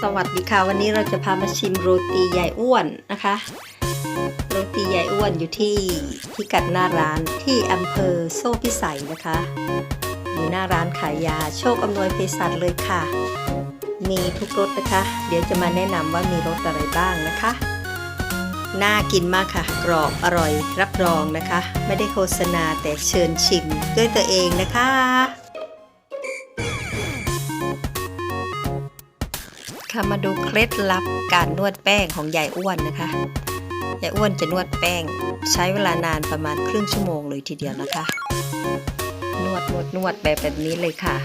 สวัสดีค่ะ วันนี้เราจะพามาชิมโรตีใหญ่อ้วนนะคะ โรตีใหญ่อ้วนอยู่ที่พิกัดหน้าร้านที่อำเภอโซ่พิสัยนะคะ อยู่หน้าร้านขายยาโชคอำนวยเภสัชเลยค่ะ มีทุกรสนะคะ เดี๋ยวจะมาแนะนำว่ามีรสอะไรบ้างนะคะน่ากินมากค่ะ กรอบอร่อยรับรองนะคะ ไม่ได้โฆษณาแต่เชิญชิมด้วยตัวเองนะคะ ค่ะมาดูเคล็ดลับการนวดแป้งของยายอ้วนนะคะยายอ้วนจะนวดแป้งใช้เวลานานประมาณครึ่งชั่วโมงเลยทีเดียวนะคะ นวดนวดนวดแบบแบบนี้เลยค่ะ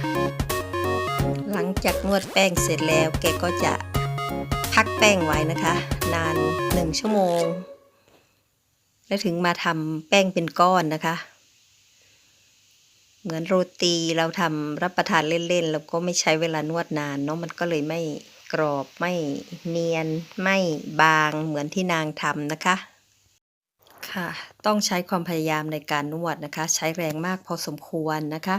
หลังจากนวดแป้งเสร็จแล้วแกก็จะพักแป้งไว้นะคะ นานหนึ่งชั่วโมง แล้วถึงมาทำแป้งเป็นก้อนนะคะ เหมือนโรตีเราทำรับประทานเล่นๆ แล้วก็ไม่ใช้เวลานวดนานเนาะมันก็เลยไม่ กรอบไม่เนียนไม่บางเหมือนที่นางทำนะคะ ค่ะ ต้องใช้ความพยายามในการนวดนะคะ ใช้แรงมากพอสมควรนะคะ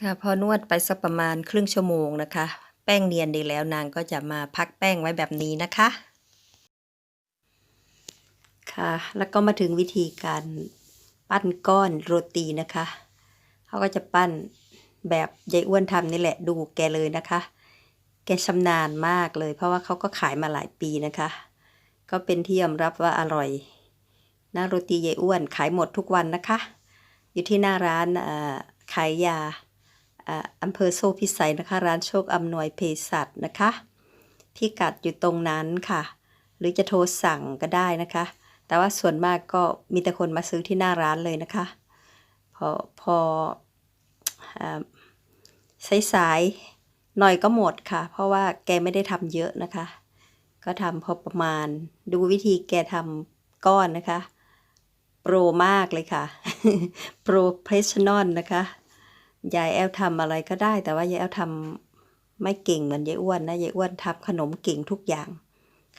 ค่ะพอนวดไปสักประมาณครึ่งชั่วโมงนะคะ แป้งเนียนดีแล้วนางก็จะมาพักแป้งไว้แบบนี้นะคะ ค่ะ แล้วก็มาถึงวิธีการปั้นก้อนโรตีนะคะ เขาก็จะปั้นแบบยายอ้วนทำนี่แหละดูแกเลยนะคะ แกชำนาญมากเลย เพราะว่าเขาก็ขายมาหลายปีนะคะ ก็เป็นที่ยอมรับว่าอร่อยนะโรตียายอ้วนขายหมดทุกวันนะคะ อยู่ที่หน้าร้านขายยาอำเภอโซ่พิสัยนะคะ ร้านโชคอำนวยเภสัชนะคะพิกัดอยู่ตรงนั้นค่ะ หรือจะโทรสั่งก็ได้นะคะ แต่ว่าส่วนมากก็มีแต่คนมาซื้อที่หน้าร้านเลยนะคะ พอพอสายสาย หน่อยก็หมดค่ะ เพราะว่าแกไม่ได้ทำเยอะนะคะ ก็ทำพอประมาณ ดูวิธีแกทำก้อนนะคะ โปรมากเลยค่ะ โปรเพรสชั่นอลนะคะยายแอลทำอะไรก็ได้ แต่ว่ายายแอลทำไม่เก่งเหมือนยายอ้วนนะยายอ้วนทำขนมเก่งทุกอย่าง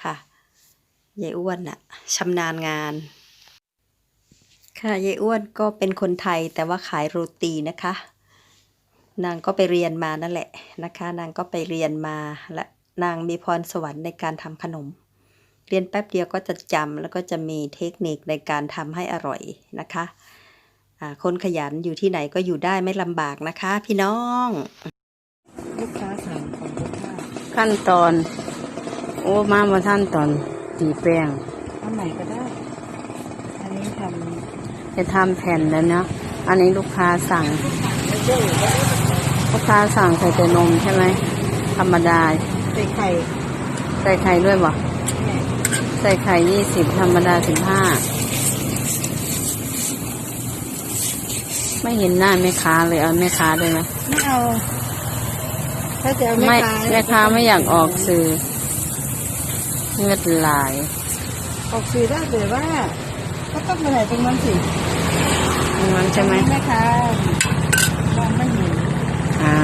ค่ะยายอ้วนน่ะชำนาญงาน ค่ะยายอ้วนก็เป็นคนไทยแต่ว่าขายโรตีนะคะ นางก็ไปเรียนมานั่นแหละนะคะ นางก็ไปเรียนมาและนางมีพรสวรรค์ในการทำขนม เรียนแป๊บเดียวก็จะจำแล้วก็จะมีเทคนิคในการทำให้อร่อยนะคะอ่าคนขยันอยู่ที่ไหนก็อยู่ได้ไม่ลำบากนะคะ พี่น้องลูกค้าสั่งของลูกค้าขั้นตอน โอ้มามาท่านตอนตีแป้งอันไหนก็ได้ อันนี้ทจะทำแผ่นแล้วเนาะอันนี้ลูกค้าสั่ง ลูกค้าสั่งใส่แต่นมใช่ไหมธรรมดาำใส่ไข่ ใส่ไข่ด้วยบ่ใส่ไข่ยี่สิบธรรมดาสิบห้า ไม่เห็นหน้าแม่ค้าเลยเอาแม่ค้าด้วยไหมไม่เอา ถ้าจะเอาไม่แม่ค้าแม่ค้าไม่อยากออกสื่อเงือดไหลาย ออกสื่อได้แต่ว่า ก็ต้องมาไหนตรงนั้นสิงั้นใช่ไหมแม่ค้ามองไม่เห็น อ่า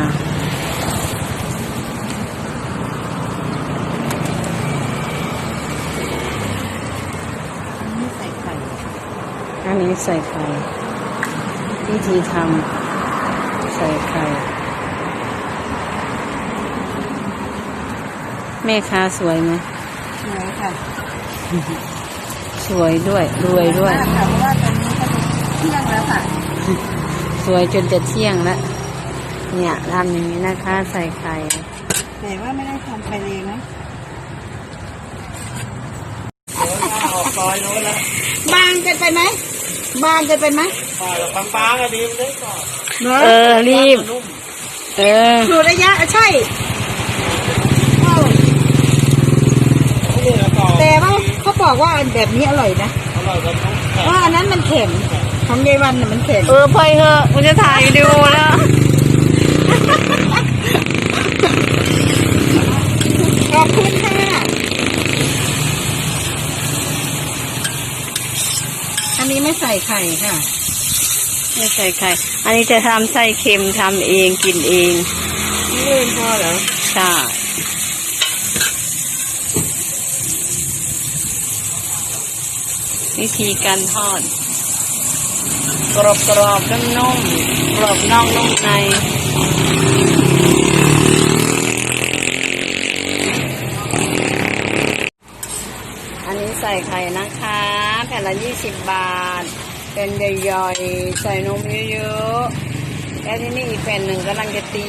อันนี้ใส่ไข่ อันนี้ใส่ไข่วิธีทำใส่ไข่แม่ค้าสวยไหมสวยค่ะสวยด้วยรวยด้วยมากค่ะเพราะว่าตอนนี้ก็เที่ยงแล้วค่ะสวยจนจะเที่ยงแล้วเนี่ยทำอย่างนี้นะคะ ใส่ไข่แต่ว่าไม่ได้ทำไปเองนะออกซอยโน้นแล้วบางเกินไปไหม บางเกินไปไหมป่าแบบบางๆอะดีมันได้ก่อนเนอะเออรีบนุ่มเออดูระยะใช่เอ้านี่แล้วก็แต่ว่าเขาบอกว่าอันแบบนี้อร่อยนะอร่อยกว่านุ่มแข็งว่าอันนั้นมันแข็งของยายวันน่ะมันแข็งเออพลอยเหอะมันจะถ่ายวิดีโอแล้ว ขอบคุณค่ะอันนี้ไม่ ใส่ไข่ค่ะไม่ใส่ไข่ อันนี้จะทำไส้เค็มทำเองกินเองนี่เองพอเหรอใช่วิธีการทอด กรอบกรอบๆนุ่มๆกรอบนอกนุ่มใน ไข่นะคะ แผ่นละยี่สิบบาท เป็นใหญ่ๆใส่นมเยอะๆ แล้วที่นี่อีกแผ่นหนึ่งกำลังจะตี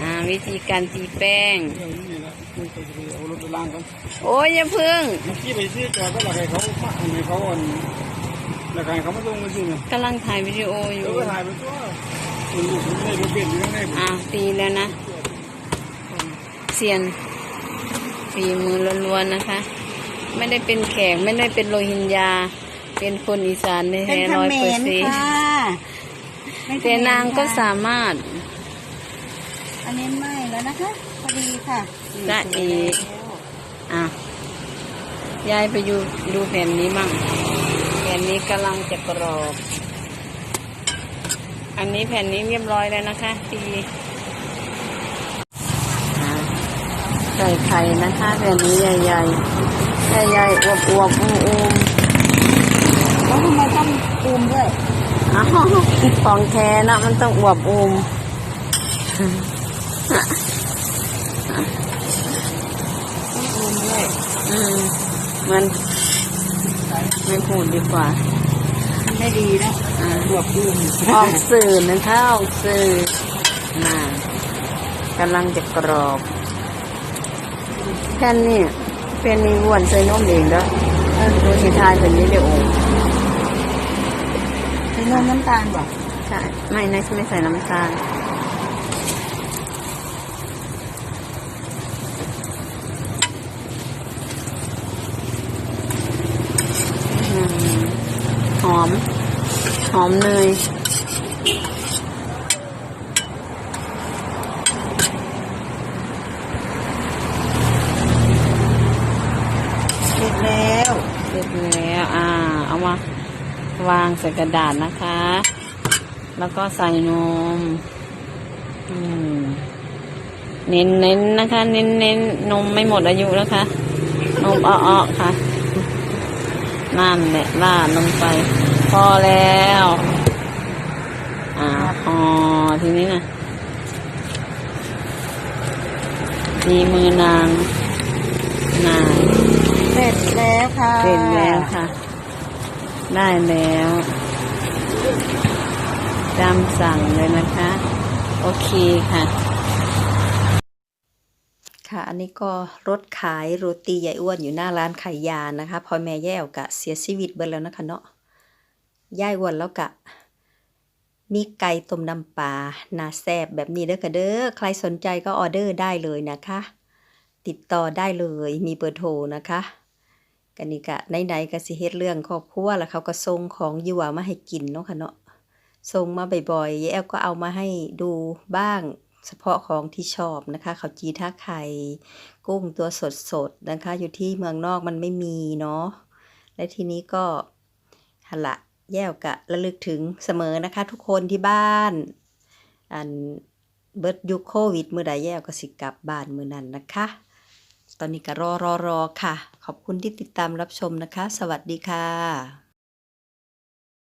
อ่า วิธีการตีแป้งเรื่องนี้นะมันไปเอารถไปล้างกันโอ้ยอย่าพึ่งเมื่อกี้ไปซื้อจอดก็หลักให้เขามาให้เขาอ่อนหลักให้เขามาส่งมาซื้อเนี่ยกำลังถ่ายวิดีโออเดี๋ยู่ยวก็ถ่ายไปตัวคุณลูกคุณได้รถเบนซ์อยู่ข้างในอ่าตีแล้วนะเซียนฝีมือล้วนๆนะคะ ไม่ได้เป็นแขกไม่ได้เป็นโรฮิงญา เป็นคนอีสานในเป็นแท้เขร้อยมเปอร์รเซ็นต์ค่ะไม่เขมรแต่นางก็ค่ะสามารถ อันนี้ไม่แล้วนะคะพอดีค่ะได้อีกอะยายไปดูดูแผ่นนี้มั่งแผ่นนี้กำลังจะกรอบ อันนี้แผ่นนี้เรียบร้อยแล้วนะคะตีอะใส่ไข่นะคะแผ่นนี้ใหญ่ๆ ใหญ่ๆอวบๆอุ้มๆแล้วทำไมต้องตูมด้วยอ้าวของแท้นะมันต้องอวบอูมตูมด้วยอืมมันไม่พูดดีกว่ามันไม่ดีนะอ่าบวกตูมออกสื่อนะคะออกสื่อน่ะกำลังจะกรอบแค่นี้ แค่นี้อ้วนใส่นมเองแล้วเอดูสิทายเป็นวิดีโอเป็นมน้ำตาลบ่ใช่ไม่นไม่ใส่น้ำตาลหอม หอมเนย เสร็จแล้ว เส ร็จแล้วอ่า เอามาวางใส่กระดาษนะคะ แล้วก็ใส่นมอืมเน้นเน้นนะคะ เน้นเน้นนมไม่หมดอายุนะคะ นมอ้อๆค่ะนั่นแหละลาดลงไป พอแล้ว อ่าพอทีนี้นะดีมือนางนาย แล้วค่ะเสร็จแล้วค่ะ ได้แล้วจำสั่งเลยนะคะ โอเคค่ะ ค่ะ อันนี้ก็รถขายโรตียายอ้วนอยู่หน้าร้านขายยานะคะ พอแม่แย่วกะเสียชีวิตเบิดแล้วนะคะเนาะยายอ้วนแล้วกะมีไก่ต้มน้ำปลาหนาแซบแบบนี้เด้อค่ะเด้อ ใครสนใจก็ออเดอร์ได้เลยนะคะ ติดต่อได้เลย มีเบอร์โทรนะคะ กันนี่กะไหนๆก็สิเฮ็ดเรื่องครอบครัวแล้วเขาก็ส่งของยั่วมาให้กินเนาะค่ะเนาะส่งมาบ่อยๆยายแอลก็เอามาให้ดูบ้าง เฉพาะของที่ชอบนะคะข้าวจีท่าไข่กุ้งตัวสดๆนะคะ อยู่ที่เมืองนอกมันไม่มีเนาะและทีนี้ก็หละแย่วกะระลึกถึงเสมอนะคะ ทุกคนที่บ้านอันเบิดยุคโควิด มือใดแย่วก็สิกลับบ้านมือนั้นนะคะ ตอนนี้ก็รอรอรอค่ะ ขอบคุณที่ติดตามรับชมนะคะ สวัสดีค่ะ